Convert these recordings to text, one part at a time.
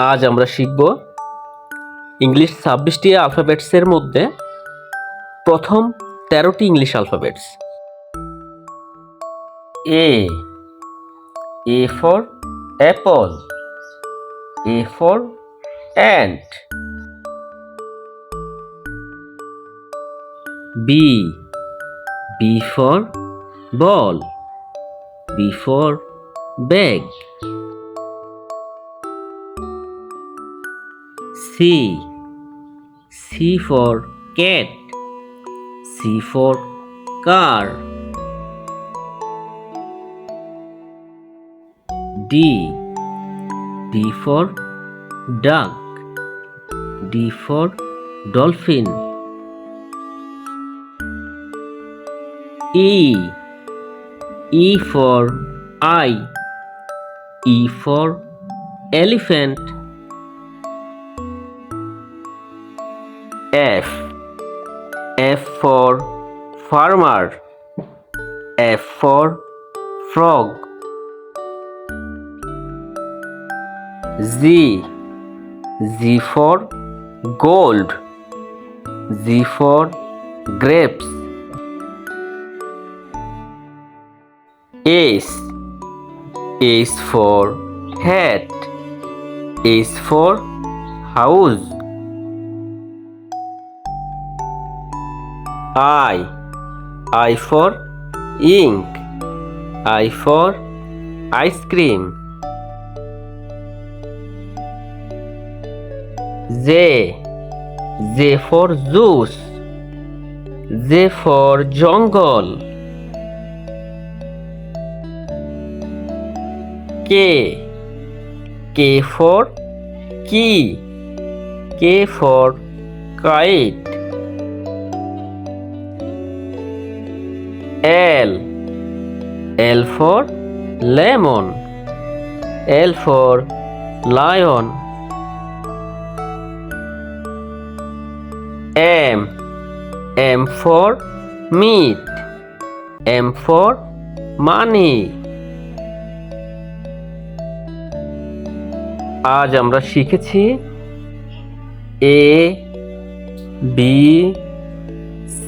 আজ আমরা শিখব ইংলিশ ছাব্বিশটি অ্যালফাবেটসের মধ্যে প্রথম তেরোটি English alphabets A A for apple A for ant B B for ball B for bag C. C for cat. C for car. D. D for duck. D for dolphin. E. E for eye. E for elephant. For farmer. F for frog. Z. Z for gold. Z for grapes. S. S for hat. S for house. I for ink. I for ice cream. J. J for juice. J for jungle. K. K for key. K for kite. L. L for lemon. L for lion. M. M for meat. M for money. আজ আমরা শিখেছি A B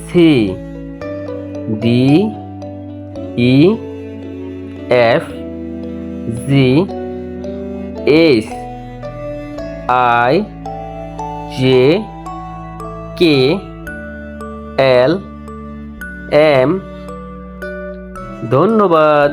C D E F G H I J K L M ধন্যবাদ